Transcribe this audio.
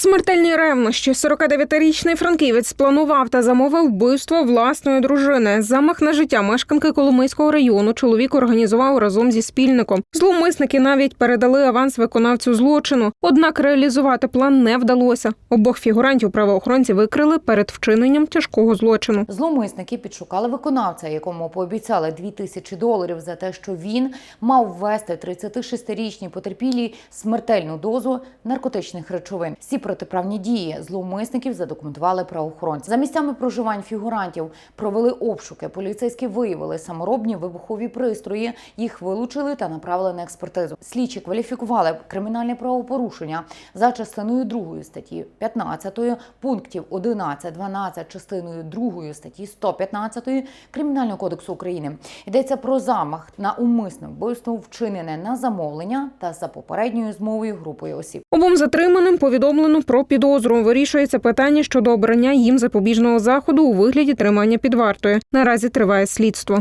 Смертельні ревнощі 49-річний франківець спланував та замовив вбивство власної дружини. Замах на життя мешканки Коломийського району чоловік організував разом зі спільником. Зловмисники навіть передали аванс виконавцю злочину. Однак реалізувати план не вдалося. Обох фігурантів правоохоронці викрили перед вчиненням тяжкого злочину. Зловмисники підшукали виконавця, якому пообіцяли 2 тисячі доларів за те, що він мав ввести 36-річній потерпілій смертельну дозу наркотичних речовин. Всі протиправні дії зловмисників задокументували правоохоронці. За місцями проживань фігурантів провели обшуки. Поліцейські виявили саморобні вибухові пристрої. Їх вилучили та направили на експертизу. Слідчі кваліфікували кримінальне правопорушення за частиною 2 статті 15 пунктів 11, 12 частиною 2 статті 115 Кримінального кодексу України. Йдеться про замах на умисне вбивство, вчинене на замовлення та за попередньою змовою групою осіб. Обом затриманим повідомлено про підозру. Вирішується питання щодо обрання їм запобіжного заходу у вигляді тримання під вартою. Наразі триває слідство.